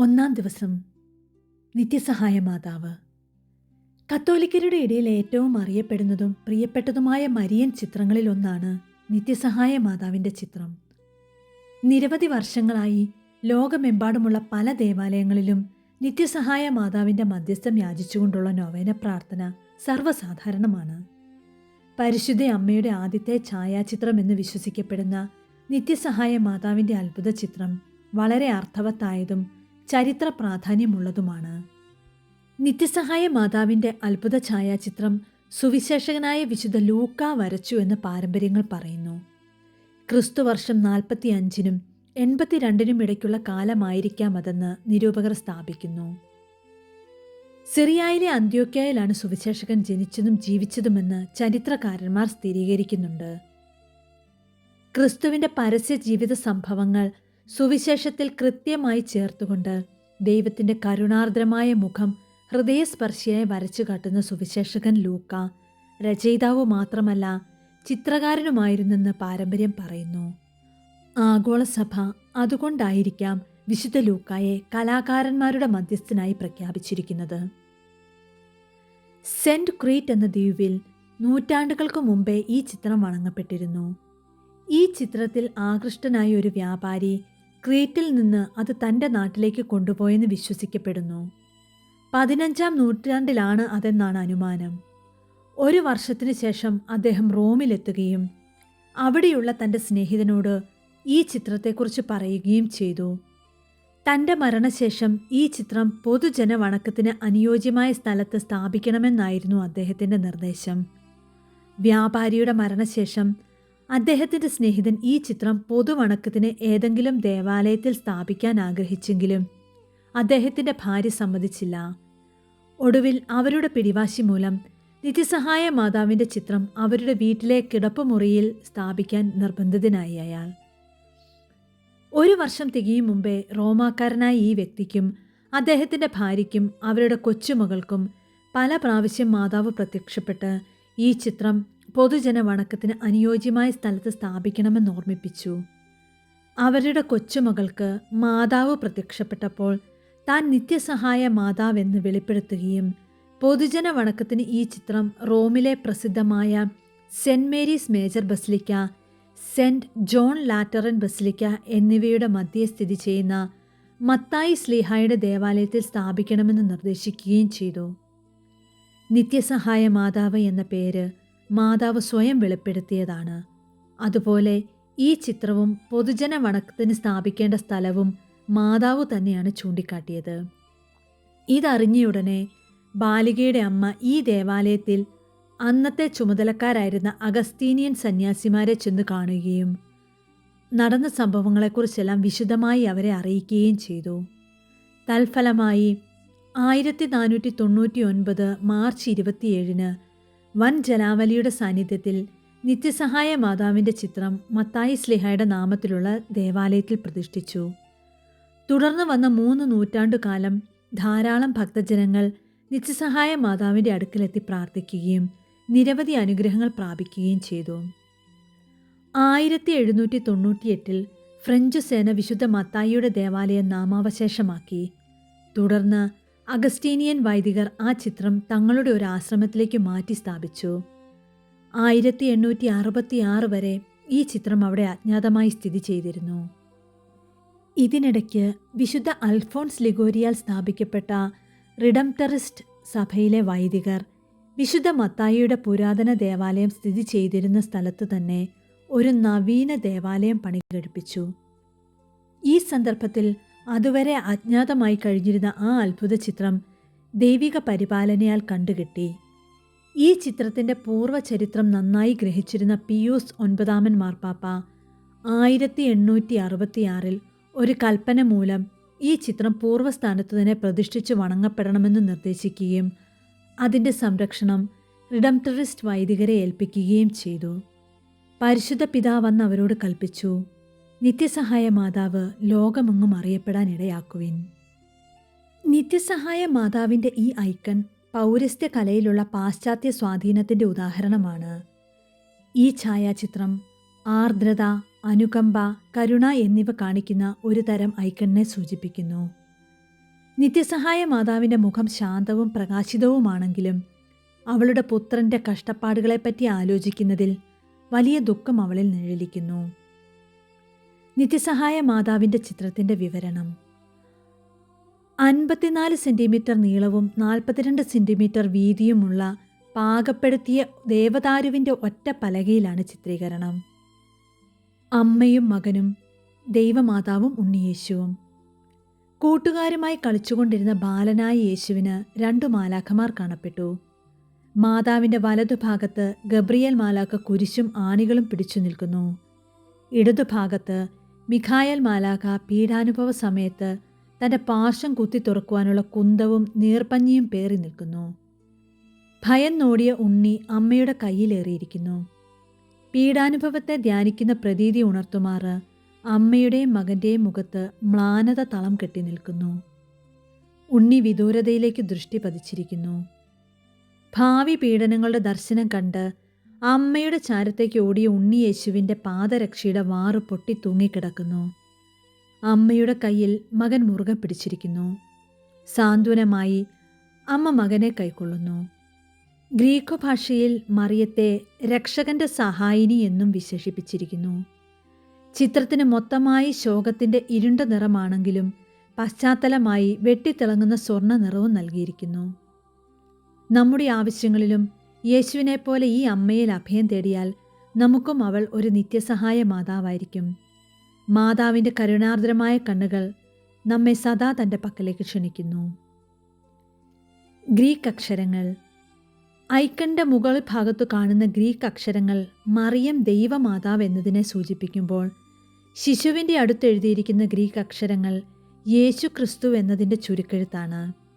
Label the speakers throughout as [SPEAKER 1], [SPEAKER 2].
[SPEAKER 1] ഒന്നാം ദിവസം നിത്യസഹായ മാതാവ്. കത്തോലിക്കരുടെ ഇടയിൽ ഏറ്റവും അറിയപ്പെടുന്നതും പ്രിയപ്പെട്ടതുമായ മരിയൻ ചിത്രങ്ങളിൽ ഒന്നാണ് നിത്യസഹായ മാതാവിന്റെ ചിത്രം. നിരവധി വർഷങ്ങളായി ലോകമെമ്പാടുമുള്ള പല ദേവാലയങ്ങളിലും നിത്യസഹായ മാതാവിന്റെ മധ്യസ്ഥം യാചിച്ചുകൊണ്ടുള്ള നൊവേന പ്രാർത്ഥന സർവസാധാരണമാണ്. പരിശുദ്ധ അമ്മയുടെ ആദ്യത്തെ ഛായാചിത്രം എന്ന് വിശ്വസിക്കപ്പെടുന്ന നിത്യസഹായ മാതാവിന്റെ അത്ഭുത ചിത്രം വളരെ അർത്ഥവത്തായതും ചരിത്ര പ്രാധാന്യമുള്ളതുമാണ്. നിത്യസഹായ മാതാവിന്റെ അത്ഭുത ഛായാചിത്രം സുവിശേഷകനായ വിശുദ്ധ ലൂക്ക വരച്ചു എന്ന് പാരമ്പര്യങ്ങൾ പറയുന്നു. ക്രിസ്തുവർഷം നാൽപ്പത്തി അഞ്ചിനും എൺപത്തിരണ്ടിനും ഇടയ്ക്കുള്ള കാലമായിരിക്കാം അതെന്ന് നിരൂപകർ സ്ഥാപിക്കുന്നു. സിറിയയിലെ അന്ത്യോക്യയിലാണ് സുവിശേഷകൻ ജനിച്ചതും ജീവിച്ചതുമെന്ന് ചരിത്രകാരന്മാർ സ്ഥിരീകരിക്കുന്നുണ്ട്. ക്രിസ്തുവിന്റെ പരസ്യ ജീവിത സംഭവങ്ങൾ സുവിശേഷത്തിൽ കൃത്യമായി ചേർത്തുകൊണ്ട് ദൈവത്തിന്റെ കരുണാർദ്രമായ മുഖം ഹൃദയസ്പർശിയായി വരച്ചു കാട്ടുന്ന സുവിശേഷകൻ ലൂക്ക രചയിതാവ് മാത്രമല്ല ചിത്രകാരനുമായിരുന്നെന്ന് പാരമ്പര്യം പറയുന്നു. ആഗോള സഭ അതുകൊണ്ടായിരിക്കാം വിശുദ്ധ ലൂക്കായെ കലാകാരന്മാരുടെ മധ്യസ്ഥനായി പ്രഖ്യാപിച്ചിരിക്കുന്നത്. സെന്റ് ക്രീറ്റ് എന്ന ദ്വീപിൽ നൂറ്റാണ്ടുകൾക്ക് മുമ്പേ ഈ ചിത്രം വണങ്ങപ്പെട്ടിരുന്നു. ഈ ചിത്രത്തിൽ ആകൃഷ്ടനായ ഒരു വ്യാപാരി ക്രീറ്റിൽ നിന്ന് അത് തന്റെ നാട്ടിലേക്ക് കൊണ്ടുപോയെന്ന് വിശ്വസിക്കപ്പെടുന്നു. പതിനഞ്ചാം നൂറ്റാണ്ടിലാണ് അതെന്നാണ് അനുമാനം. ഒരു വർഷത്തിനു ശേഷം അദ്ദേഹം റോമിലെത്തുകയും അവിടെയുള്ള തന്റെ സ്നേഹിതനോട് ഈ ചിത്രത്തെക്കുറിച്ച് പറയുകയും ചെയ്തു. തന്റെ മരണശേഷം ഈ ചിത്രം പൊതുജന വണക്കത്തിന് അനുയോജ്യമായ സ്ഥലത്ത് സ്ഥാപിക്കണമെന്നായിരുന്നു അദ്ദേഹത്തിന്റെ നിർദ്ദേശം. വ്യാപാരിയുടെ മരണശേഷം അദ്ദേഹത്തിന്റെ സ്നേഹിതൻ ഈ ചിത്രം പൊതുവണക്കത്തിന് ഏതെങ്കിലും ദേവാലയത്തിൽ സ്ഥാപിക്കാൻ ആഗ്രഹിച്ചെങ്കിലും അദ്ദേഹത്തിന്റെ ഭാര്യ സമ്മതിച്ചില്ല. ഒടുവിൽ അവരുടെ പിടിവാശി മൂലം നിത്യസഹായ മാതാവിന്റെ ചിത്രം അവരുടെ വീട്ടിലെ കിടപ്പുമുറിയിൽ സ്ഥാപിക്കാൻ നിർബന്ധിതനായി അയാൾ. ഒരു വർഷം തികയും മുമ്പേ റോമാക്കാരനായ ഈ വ്യക്തിക്കും അദ്ദേഹത്തിന്റെ ഭാര്യയ്ക്കും അവരുടെ കൊച്ചുമകൾക്കും പല പ്രാവശ്യം മാതാവ് പ്രത്യക്ഷപ്പെട്ട് ഈ ചിത്രം പൊതുജന വണക്കത്തിന് അനുയോജ്യമായ സ്ഥലത്ത് സ്ഥാപിക്കണമെന്ന് ഓർമ്മിപ്പിച്ചു. അവരുടെ കൊച്ചുമകൾക്ക് മാതാവ് പ്രത്യക്ഷപ്പെട്ടപ്പോൾ താൻ നിത്യസഹായ മാതാവെന്ന് വെളിപ്പെടുത്തുകയും പൊതുജന വണക്കത്തിന് ഈ ചിത്രം റോമിലെ പ്രസിദ്ധമായ Saint Mary's Major Basilica Saint John Lateran Basilica എന്നിവയുടെ മധ്യേ സ്ഥിതി ചെയ്യുന്ന മത്തായി സ്ലിഹായുടെ ദേവാലയത്തിൽ സ്ഥാപിക്കണമെന്ന് നിർദ്ദേശിക്കുകയും ചെയ്തു. നിത്യസഹായ മാതാവ് എന്ന പേര് മാതാവ് സ്വയം വെളിപ്പെടുത്തിയതാണ്. അതുപോലെ ഈ ചിത്രവും പൊതുജന വണക്കത്തിന് സ്ഥാപിക്കേണ്ട സ്ഥലവും മാതാവ് തന്നെയാണ് ചൂണ്ടിക്കാട്ടിയത്. ഇതറിഞ്ഞയുടനെ ബാലികയുടെ അമ്മ ഈ ദേവാലയത്തിൽ അന്നത്തെ ചുമതലക്കാരായിരുന്ന അഗസ്തീനിയൻ സന്യാസിമാരെ ചെന്ന് കാണുകയും നടന്ന സംഭവങ്ങളെക്കുറിച്ചെല്ലാം വിശദമായി അവരെ അറിയിക്കുകയും ചെയ്തു. തൽഫലമായി ആയിരത്തി നാനൂറ്റി തൊണ്ണൂറ്റി ഒൻപത് മാർച്ച് ഇരുപത്തിയേഴിന് വൻ ജലാവലിയുടെ സാന്നിധ്യത്തിൽ നിത്യസഹായ മാതാവിന്റെ ചിത്രം മത്തായി സ്ലിഹയുടെ നാമത്തിലുള്ള ദേവാലയത്തിൽ പ്രതിഷ്ഠിച്ചു. തുടർന്ന് വന്ന മൂന്ന് നൂറ്റാണ്ടുകാലം ധാരാളം ഭക്തജനങ്ങൾ നിത്യസഹായ മാതാവിന്റെ അടുക്കലെത്തി പ്രാർത്ഥിക്കുകയും നിരവധി അനുഗ്രഹങ്ങൾ പ്രാപിക്കുകയും ചെയ്തു. ആയിരത്തി എഴുന്നൂറ്റി തൊണ്ണൂറ്റിയെട്ടിൽ ഫ്രഞ്ച് സേന വിശുദ്ധ മത്തായിയുടെ ദേവാലയം നാമാവശേഷമാക്കി. തുടർന്ന് അഗസ്റ്റീനിയൻ വൈദികർ ആ ചിത്രം തങ്ങളുടെ ഒരു ആശ്രമത്തിലേക്ക് മാറ്റി സ്ഥാപിച്ചു. ആയിരത്തി എണ്ണൂറ്റി അറുപത്തി ആറ് വരെ ഈ ചിത്രം അവിടെ അജ്ഞാതമായി സ്ഥിതി ചെയ്തിരുന്നു. ഇതിനിടയ്ക്ക് വിശുദ്ധ അൽഫോൺസ് ലിഗോരിയാൽ സ്ഥാപിക്കപ്പെട്ട റിഡംറ്ററിസ്റ്റ് സഭയിലെ വൈദികർ വിശുദ്ധ മത്തായിയുടെ പുരാതന ദേവാലയം സ്ഥിതി ചെയ്തിരുന്ന സ്ഥലത്ത് തന്നെ ഒരു നവീന ദേവാലയം പണി പണികഴിപ്പിച്ചു. ഈ സന്ദർഭത്തിൽ അതുവരെ അജ്ഞാതമായി കഴിഞ്ഞിരുന്ന ആ അത്ഭുത ചിത്രം ദൈവിക പരിപാലനയാൽ കണ്ടുകിട്ടി. ഈ ചിത്രത്തിന്റെ പൂർവചരിത്രം നന്നായി ഗ്രഹിച്ചിരുന്ന പിയൂസ് ഒൻപതാമൻ മാർപ്പാപ്പ ആയിരത്തി എണ്ണൂറ്റി അറുപത്തിയാറിൽ ഒരു കൽപ്പന മൂലം ഈ ചിത്രം പൂർവസ്ഥാനത്ത് തന്നെ പ്രതിഷ്ഠിച്ച് വണങ്ങപ്പെടണമെന്ന് നിർദ്ദേശിക്കുകയും അതിന്റെ സംരക്ഷണം റിഡംറ്ററിസ്റ്റ് വൈദികരെ ഏൽപ്പിക്കുകയും ചെയ്തു. പരിശുദ്ധ പിതാവെന്ന് അവരോട് കൽപ്പിച്ചു നിത്യസഹായ മാതാവ് ലോകമെങ്ങും അറിയപ്പെടാൻ ഇടയാക്കുവിൻ നിത്യസഹായ മാതാവിന്റെ ഈ ഐക്കൺ പൗരസ്ത്യ കലയിലുള്ള പാശ്ചാത്യ സ്വാധീനത്തിന്റെ ഉദാഹരണമാണ്. ഈ ഛായാചിത്രം ആർദ്രത അനുകമ്പ കരുണ എന്നിവ കാണിക്കുന്ന ഒരു തരം ഐക്കണിനെ സൂചിപ്പിക്കുന്നു. നിത്യസഹായ മാതാവിന്റെ മുഖം ശാന്തവും പ്രകാശിതവുമാണെങ്കിലും അവളുടെ പുത്രന്റെ കഷ്ടപ്പാടുകളെപ്പറ്റി ആലോചിക്കുന്നതിൽ വലിയ ദുഃഖം അവളിൽ നിഴലിക്കുന്നു. നിത്യസഹായ മാതാവിന്റെ ചിത്രത്തിന്റെ വിവരണം. അൻപത്തിനാല് സെന്റിമീറ്റർ നീളവും നാൽപ്പത്തിരണ്ട് സെന്റിമീറ്റർ വീതിയുമുള്ള പാകപ്പെടുത്തിയ ദേവദാരുവിന്റെ ഒറ്റ പലകയിലാണ് ചിത്രീകരണം. അമ്മയും മകനും ദൈവമാതാവും ഉണ്ണിയേശുവും. കൂട്ടുകാരുമായി കളിച്ചുകൊണ്ടിരുന്ന ബാലനായ യേശുവിന് രണ്ടു മാലാഖമാർ കാണപ്പെട്ടു. മാതാവിന്റെ വലതുഭാഗത്ത് ഗബ്രിയേൽ മാലാഖ കുരിശും ആണികളും പിടിച്ചു നിൽക്കുന്നു. ഇടതുഭാഗത്ത് മിഖായൽ മാലാഖ പീഡാനുഭവ സമയത്ത് തന്റെ പാർശ്വം കുത്തി തുറക്കുവാനുള്ള കുന്തവും നീർപ്പഞ്ഞിയും പേറി നിൽക്കുന്നു. ഭയം നോടിയ ഉണ്ണി അമ്മയുടെ കയ്യിലേറിയിരിക്കുന്നു. പീഡാനുഭവത്തെ ധ്യാനിക്കുന്ന പ്രതീതി ഉണർത്തുമാറ് അമ്മയുടെയും മകന്റെയും മുഖത്ത് മ്ലാനത തളം കെട്ടി നിൽക്കുന്നു. ഉണ്ണി വിദൂരതയിലേക്ക് ദൃഷ്ടി പതിച്ചിരിക്കുന്നു. ഭാവി പീഡനങ്ങളുടെ ദർശനം കണ്ട് അമ്മയുടെ ചാരത്തേക്ക് ഓടിയ ഉണ്ണി യേശുവിന്റെ പാദരക്ഷയുടെ വാറു പൊട്ടി തൂങ്ങിക്കിടക്കുന്നു. അമ്മയുടെ കയ്യിൽ മകൻ മുറുകെ പിടിച്ചിരിക്കുന്നു. സാന്ത്വനമായി അമ്മ മകനെ കൈക്കൊള്ളുന്നു. ഗ്രീക്ക് ഭാഷയിൽ മറിയത്തെ രക്ഷകന്റെ സഹായിനി എന്നും വിശേഷിപ്പിച്ചിരിക്കുന്നു. ചിത്രത്തിന് മൊത്തമായി ശോകത്തിന്റെ ഇരുണ്ട നിറമാണെങ്കിലും പശ്ചാത്തലമായി വെട്ടിത്തിളങ്ങുന്ന സ്വർണ നിറവും നൽകിയിരിക്കുന്നു. നമ്മുടെ ആവശ്യങ്ങളിലും യേശുവിനെ പോലെ ഈ അമ്മയിൽ അഭയം തേടിയാൽ നമുക്കും അവൾ ഒരു നിത്യസഹായ മാതാവായിരിക്കും. മാതാവിന്റെ കരുണാർദ്രമായ കണ്ണുകൾ നമ്മെ സദാ തന്റെ പക്കലേക്ക് ക്ഷണിക്കുന്നു. ഗ്രീക്ക് അക്ഷരങ്ങൾ. ഐക്കന്റെ മുകൾ ഭാഗത്തു കാണുന്ന ഗ്രീക്ക് അക്ഷരങ്ങൾ മറിയം ദൈവമാതാവ് എന്നതിനെ സൂചിപ്പിക്കുമ്പോൾ ശിശുവിന്റെ അടുത്തെഴുതിയിരിക്കുന്ന ഗ്രീക്ക് അക്ഷരങ്ങൾ യേശു ക്രിസ്തു എന്നതിന്റെ ചുരുക്കെഴുത്താണ്.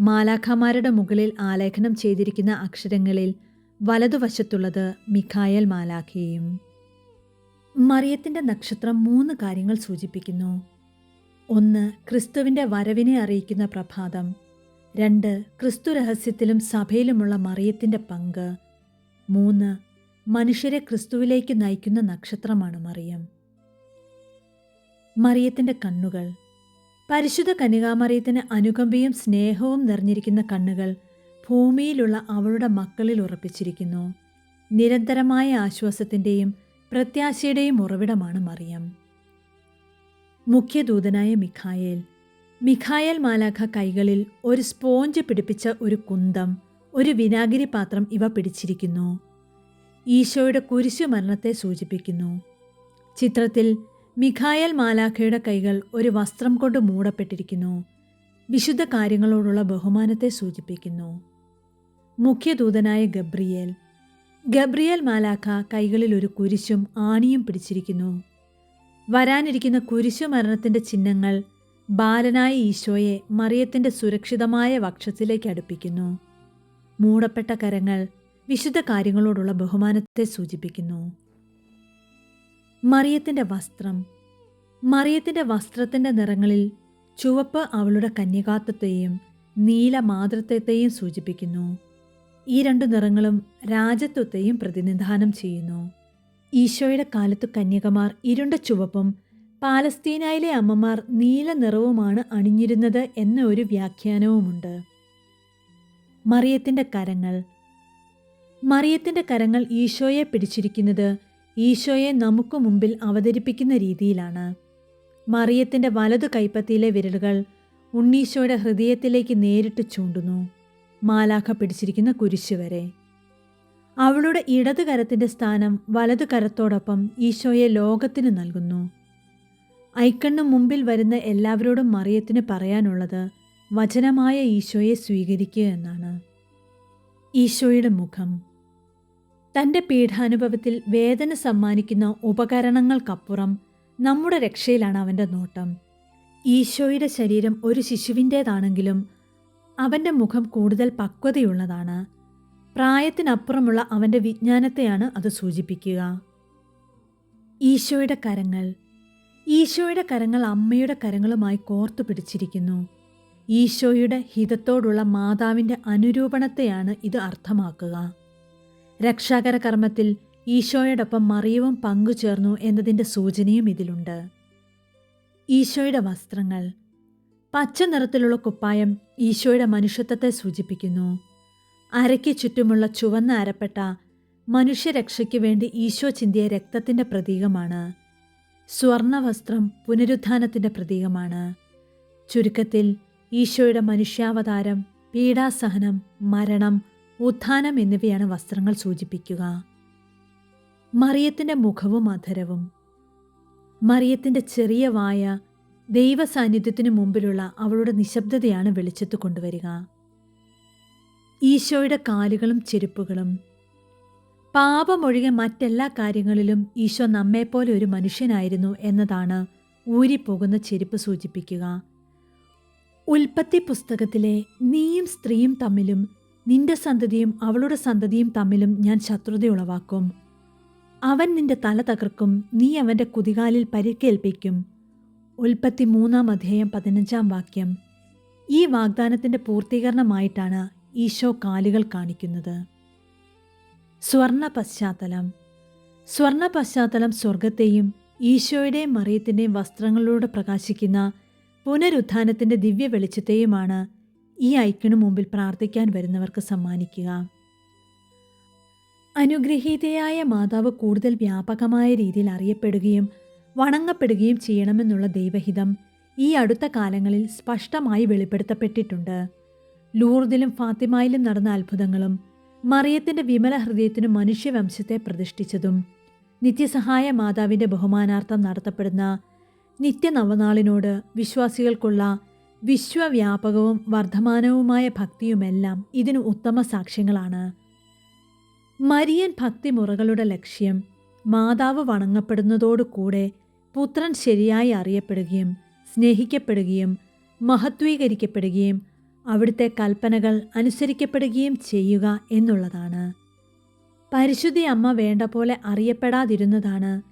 [SPEAKER 1] മാലാഖമാരുടെ മുകളിൽ ആലേഖനം ചെയ്തിരിക്കുന്ന അക്ഷരങ്ങളിൽ വലതുവശത്തുള്ളത് മിഖായൽ മാലാഖയും. മറിയത്തിന്റെ നക്ഷത്രം മൂന്ന് കാര്യങ്ങൾ സൂചിപ്പിക്കുന്നു. ഒന്ന് ക്രിസ്തുവിന്റെ വരവിനെ അറിയിക്കുന്ന പ്രഭാതം. രണ്ട് ക്രിസ്തു രഹസ്യത്തിലും സഭയിലുമുള്ള മറിയത്തിന്റെ പങ്ക്. മൂന്ന് മനുഷ്യരെ ക്രിസ്തുവിലേക്ക് നയിക്കുന്ന നക്ഷത്രമാണ് മറിയം. മറിയത്തിന്റെ കണ്ണുകൾ. പരിശുദ്ധ കന്യകാമറിയത്തിന് അനുകമ്പയും സ്നേഹവും നിറഞ്ഞിരിക്കുന്ന കണ്ണുകൾ ഭൂമിയിലുള്ള അവളുടെ മക്കളിൽ ഉറപ്പിച്ചിരിക്കുന്നു. നിരന്തരമായ ആശ്വാസത്തിന്റെയും പ്രത്യാശയുടെയും ഉറവിടമാണ് മറിയം. മുഖ്യദൂതനായ മിഖായേൽ. മിഖായേൽ മാലാഖ കൈകളിൽ ഒരു സ്പോഞ്ച് പിടിപ്പിച്ച ഒരു കുന്തം ഒരു വിനാഗിരി പാത്രം ഇവ പിടിച്ചിരിക്കുന്നു. ഈശോയുടെ കുരിശു മരണത്തെ സൂചിപ്പിക്കുന്നു. ചിത്രത്തിൽ മിഖായൽ മാലാഖയുടെ കൈകൾ ഒരു വസ്ത്രം കൊണ്ട് മൂടപ്പെട്ടിരിക്കുന്നു. വിശുദ്ധ കാര്യങ്ങളോടുള്ള ബഹുമാനത്തെ സൂചിപ്പിക്കുന്നു. മുഖ്യദൂതനായ ഗബ്രിയേൽ. ഗബ്രിയേൽ മാലാഖ കൈകളിൽ ഒരു കുരിശും ആണിയും പിടിച്ചിരിക്കുന്നു. വരാനിരിക്കുന്ന കുരിശു മരണത്തിന്റെ ചിഹ്നങ്ങൾ ബാലനായ ഈശോയെ മറിയത്തിന്റെ സുരക്ഷിതമായ വക്ഷത്തിലേക്ക് അടുപ്പിക്കുന്നു. മൂടപ്പെട്ട കരങ്ങൾ വിശുദ്ധ കാര്യങ്ങളോടുള്ള ബഹുമാനത്തെ സൂചിപ്പിക്കുന്നു. മറിയത്തിന്റെ വസ്ത്രം. മറിയത്തിന്റെ വസ്ത്രത്തിന്റെ നിറങ്ങളിൽ ചുവപ്പ് അവളുടെ കന്യകാത്വത്തെയും നീല മാതൃത്വത്തെയും സൂചിപ്പിക്കുന്നു. ഈ രണ്ടു നിറങ്ങളും രാജത്വത്തെയും പ്രതിനിധാനം ചെയ്യുന്നു. ഈശോയുടെ കാലത്തു കന്യകമാർ ഇരുണ്ട ചുവപ്പും പാലസ്തീനയിലെ അമ്മമാർ നീല നിറവുമാണ് അണിഞ്ഞിരുന്നത് എന്ന ഒരു വ്യാഖ്യാനവുമുണ്ട്. മറിയത്തിന്റെ കരങ്ങൾ. മറിയത്തിന്റെ കരങ്ങൾ ഈശോയെ പിടിച്ചിരിക്കുന്നത് ഈശോയെ നമുക്ക് മുമ്പിൽ അവതരിപ്പിക്കുന്ന രീതിയിലാണ്. മറിയത്തിന്റെ വലതു കൈപ്പത്തിയിലെ വിരലുകൾ ഉണ്ണീശോയുടെ ഹൃദയത്തിലേക്ക് നേരിട്ട് ചൂണ്ടുന്നു. മാലാഖ പിടിച്ചിരിക്കുന്ന കുരിശ് വരെ. അവളുടെ ഇടതു കരത്തിന്റെ സ്ഥാനം വലതു കരത്തോടൊപ്പം ഈശോയെ ലോകത്തിന് നൽകുന്നു. ഐക്കണ്ണു മുമ്പിൽ വരുന്ന എല്ലാവരോടും മറിയത്തിന് പറയാനുള്ളത് വചനമായ ഈശോയെ സ്വീകരിക്കുക എന്നാണ്. ഈശോയുടെ മുഖം തന്റെ പീഠാനുഭവത്തിൽ വേദന സമ്മാനിക്കുന്ന ഉപകരണങ്ങൾക്കപ്പുറം നമ്മുടെ രക്ഷയിലാണ് അവന്റെ നോട്ടം. ഈശോയുടെ ശരീരം ഒരു ശിശുവിന്റേതാണെങ്കിലും അവന്റെ മുഖം കൂടുതൽ പക്വതയുള്ളതാണ്. പ്രായത്തിനപ്പുറമുള്ള അവന്റെ വിജ്ഞാനത്തെയാണ് അത് സൂചിപ്പിക്കുക. ഈശോയുടെ കരങ്ങൾ. ഈശോയുടെ കരങ്ങൾ അമ്മയുടെ കരങ്ങളുമായി കോർത്തു പിടിച്ചിരിക്കുന്നു. ഈശോയുടെ ഹിതത്തോടുള്ള മാതാവിന്റെ അനുരൂപണത്തെയാണ് ഇത് അർത്ഥമാക്കുക. രക്ഷാകര കർമ്മത്തിൽ ഈശോയോടൊപ്പം മറിയവും പങ്കുചേർന്നു എന്നതിന്റെ സൂചനയും ഇതിലുണ്ട്. ഈശോയുടെ വസ്ത്രങ്ങൾ. പച്ച നിറത്തിലുള്ള കുപ്പായം ഈശോയുടെ മനുഷ്യത്വത്തെ സൂചിപ്പിക്കുന്നു. അരയ്ക്ക് ചുറ്റുമുള്ള ചുവന്ന അരപ്പെട്ട മനുഷ്യരക്ഷയ്ക്ക് വേണ്ടി ഈശോ ചിന്തിയ രക്തത്തിന്റെ പ്രതീകമാണ്. സ്വർണവസ്ത്രം പുനരുത്ഥാനത്തിന്റെ പ്രതീകമാണ്. ചുരുക്കത്തിൽ ഈശോയുടെ മനുഷ്യാവതാരം പീഡാസഹനം മരണം ഉത്ഥാനം എന്നിവയാണ് വസ്ത്രങ്ങൾ സൂചിപ്പിക്കുക. മറിയത്തിന്റെ മുഖവും അധരവും മറിയത്തിന്റെ ചെറിയ വായ ദൈവസാന്നിധ്യത്തിനു മുമ്പിലുള്ള അവളുടെ നിശബ്ദതയാണ് വെളിച്ചത്ത് കൊണ്ടുവരിക. ഈശോയുടെ കാലുകളും ചെരുപ്പുകളും പാപമൊഴികെ മറ്റെല്ലാ കാര്യങ്ങളിലും ഈശോ നമ്മെപ്പോലെ ഒരു മനുഷ്യനായിരുന്നു എന്നതാണ് ഊരിപ്പോകുന്ന ചെരുപ്പ് സൂചിപ്പിക്കുക. ഉൽപ്പത്തി പുസ്തകത്തിലെ നീയും സ്ത്രീയും തമ്മിലും നിന്റെ സന്തതിയും അവളുടെ സന്തതിയും തമ്മിലും ഞാൻ ശത്രുത ഉളവാക്കും അവൻ നിന്റെ തല തകർക്കും നീ അവന്റെ കുതികാലിൽ പരിക്കേൽപ്പിക്കും. ഉൽപ്പത്തി മൂന്നാം അധ്യായം പതിനഞ്ചാം വാക്യം. ഈ വാഗ്ദാനത്തിന്റെ പൂർത്തീകരണമായിട്ടാണ് ഈശോ കാലുകൾ കാണിക്കുന്നത്. സ്വർണ പശ്ചാത്തലം സ്വർണ പശ്ചാത്തലം സ്വർഗത്തെയും ഈശോയുടെയും മറിയത്തിന്റെയും വസ്ത്രങ്ങളിലൂടെ പ്രകാശിക്കുന്ന പുനരുത്ഥാനത്തിന്റെ ദിവ്യ വെളിച്ചത്തെയുമാണ് ഈ ഐക്യനു മുമ്പിൽ പ്രാർത്ഥിക്കാൻ വരുന്നവർക്ക് സമ്മാനിക്കുക. അനുഗ്രഹീതയായ മാതാവ് കൂടുതൽ വ്യാപകമായ രീതിയിൽ അറിയപ്പെടുകയും വണങ്ങപ്പെടുകയും ചെയ്യണമെന്നുള്ള ദൈവഹിതം ഈ അടുത്ത കാലങ്ങളിൽ സ്പഷ്ടമായി വെളിപ്പെടുത്തപ്പെട്ടിട്ടുണ്ട്. ലൂർദിലും ഫാത്തിമയിലും നടന്ന അത്ഭുതങ്ങളും മറിയത്തിന്റെ വിമല ഹൃദയത്തിനും മനുഷ്യവംശത്തെ പ്രതിഷ്ഠിച്ചതും നിത്യസഹായ മാതാവിന്റെ ബഹുമാനാർത്ഥം നടത്തപ്പെടുന്ന നിത്യനവനാളിനോട് വിശ്വാസികൾക്കുള്ള വിശ്വവ്യാപകവും വർദ്ധമാനവുമായ ഭക്തിയുമെല്ലാം ഇതിന് ഉത്തമ സാക്ഷ്യങ്ങളാണ്. മരിയൻ ഭക്തിമുറകളുടെ ലക്ഷ്യം മാതാവ് വണങ്ങപ്പെടുന്നതോടുകൂടെ പുത്രൻ ശരിയായി അറിയപ്പെടുകയും സ്നേഹിക്കപ്പെടുകയും മഹത്വീകരിക്കപ്പെടുകയും അവിടുത്തെ കൽപ്പനകൾ അനുസരിക്കപ്പെടുകയും ചെയ്യുക എന്നുള്ളതാണ്. പരിശുദ്ധി അമ്മ വേണ്ട പോലെ അറിയപ്പെടാതിരുന്നതാണ്.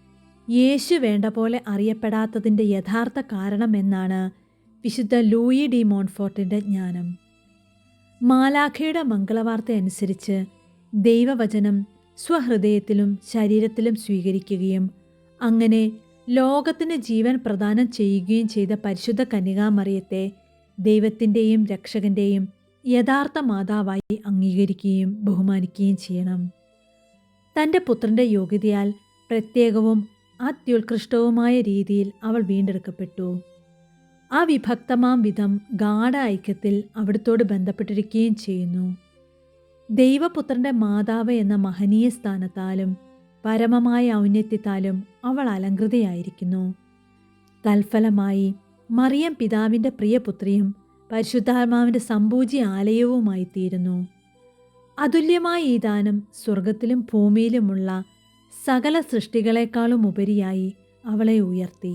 [SPEAKER 1] യേശു വേണ്ട പോലെ അറിയപ്പെടാത്തതിന്റെ യഥാർത്ഥ കാരണമെന്നാണ് വിശുദ്ധ ലൂയി ഡി മോൺഫോർട്ടിന്റെ ജ്ഞാനം. മാലാഖയുടെ മംഗളവാർത്ത അനുസരിച്ച് ദൈവവചനം സ്വഹൃദയത്തിലും ശരീരത്തിലും സ്വീകരിക്കുകയും അങ്ങനെ ലോകത്തിന് ജീവൻ പ്രദാനം ചെയ്യുകയും ചെയ്ത പരിശുദ്ധ കന്യകാമറിയത്തെ ദൈവത്തിന്റെയും രക്ഷകന്റെയും യഥാർത്ഥ മാതാവായി അംഗീകരിക്കുകയും ബഹുമാനിക്കുകയും ചെയ്യണം. തന്റെ പുത്രന്റെ യോഗ്യതയാൽ പ്രത്യേകവും അത്യുത്കൃഷ്ടവുമായ രീതിയിൽ അവൾ വീണ്ടെടുക്കപ്പെട്ടു. ആ വിഭക്തമാം വിധം ഗാഠ ഐക്യത്തിൽ അവിടുത്തോട് ബന്ധപ്പെട്ടിരിക്കുകയും ചെയ്യുന്നു. ദൈവപുത്രന്റെ മാതാവ് എന്ന മഹനീയ സ്ഥാനത്താലും പരമമായ ഔന്നത്യത്താലും അവൾ അലങ്കൃതയായിരിക്കുന്നു തൽഫലമായി മറിയം പിതാവിന്റെ പ്രിയപുത്രിയും പരിശുദ്ധാത്മാവിന്റെ സമ്പൂജി ആലയവുമായി തീരുന്നു അതുല്യമായ ഈ ദാനം സ്വർഗത്തിലും ഭൂമിയിലുമുള്ള സകല സൃഷ്ടികളെക്കാളും ഉപരിയായി അവളെ ഉയർത്തി.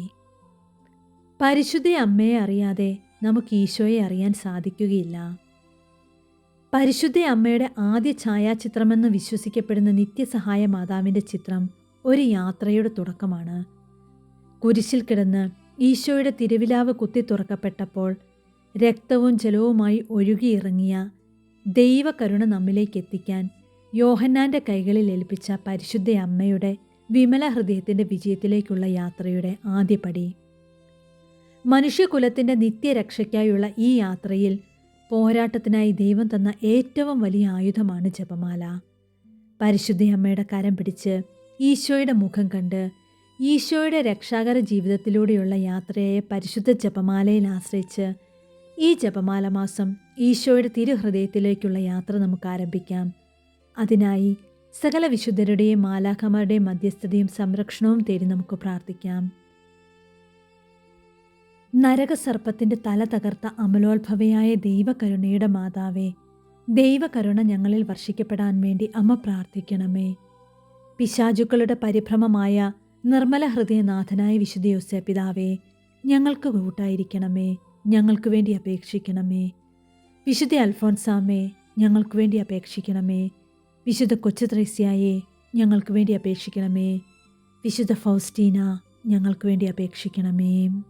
[SPEAKER 1] പരിശുദ്ധ അമ്മയെ അറിയാതെ നമുക്ക് ഈശോയെ അറിയാൻ സാധിക്കുകയില്ല. പരിശുദ്ധ അമ്മയുടെ ആദ്യ ഛായാചിത്രമെന്ന് വിശ്വസിക്കപ്പെടുന്ന നിത്യസഹായ മാതാവിന്റെ ചിത്രം ഒരു യാത്രയുടെ തുടക്കമാണ്. കുരിശിൽ കിടന്ന് ഈശോയുടെ തിരുവിലാവ് കുത്തി തുറക്കപ്പെട്ടപ്പോൾ രക്തവും ജലവുമായി ഒഴുകിയിറങ്ങിയ ദൈവകരുണ നമ്മിലേക്ക് എത്തിക്കാൻ യോഹന്നാന്റെ കൈകളിൽ ഏൽപ്പിച്ച പരിശുദ്ധ അമ്മയുടെ വിമല ഹൃദയത്തിന്റെ വിജയത്തിലേക്കുള്ള യാത്രയുടെ ആദ്യപടി. മനുഷ്യകുലത്തിന്റെ നിത്യരക്ഷയ്ക്കായുള്ള ഈ യാത്രയിൽ പോരാട്ടത്തിനായി ദൈവം തന്ന ഏറ്റവും വലിയ ആയുധമാണ് ജപമാല. പരിശുദ്ധ അമ്മയുടെ കരം പിടിച്ച് ഈശോയുടെ മുഖം കണ്ട് ഈശോയുടെ രക്ഷാകര ജീവിതത്തിലൂടെയുള്ള യാത്രയെ പരിശുദ്ധ ജപമാലയിൽ ആശ്രയിച്ച് ഈ ജപമാല മാസം ഈശോയുടെ തിരുഹൃദയത്തിലേക്കുള്ള യാത്ര നമുക്ക് ആരംഭിക്കാം. അതിനായി സകല വിശുദ്ധരുടെയും മാലാഖമാരുടെയും മധ്യസ്ഥതയും സംരക്ഷണവും തേടി നമുക്ക് പ്രാർത്ഥിക്കാം. നരകസർപ്പത്തിന്റെ തല തകർത്ത അമലോത്ഭവയായ ദൈവകരുണയുടെ മാതാവേ ദൈവകരുണ ഞങ്ങളിൽ വർഷിക്കപ്പെടാൻ വേണ്ടി അമ്മ പ്രാർത്ഥിക്കണമേ. പിശാചുക്കളുടെ പരിഭ്രമമായ നിർമ്മല ഹൃദയനാഥനായ വിശുദ്ധ യോസേ പിതാവേ ഞങ്ങൾക്ക് കൂട്ടായിരിക്കണമേ ഞങ്ങൾക്ക് വേണ്ടി അപേക്ഷിക്കണമേ. വിശുദ്ധ അൽഫോൻസാമേ ഞങ്ങൾക്ക് വേണ്ടി അപേക്ഷിക്കണമേ. വിശുദ്ധ കൊച്ചു ത്രേസ്യായെ ഞങ്ങൾക്ക് വേണ്ടി അപേക്ഷിക്കണമേ. വിശുദ്ധ ഫൗസ്റ്റീന ഞങ്ങൾക്ക് വേണ്ടി അപേക്ഷിക്കണമേ.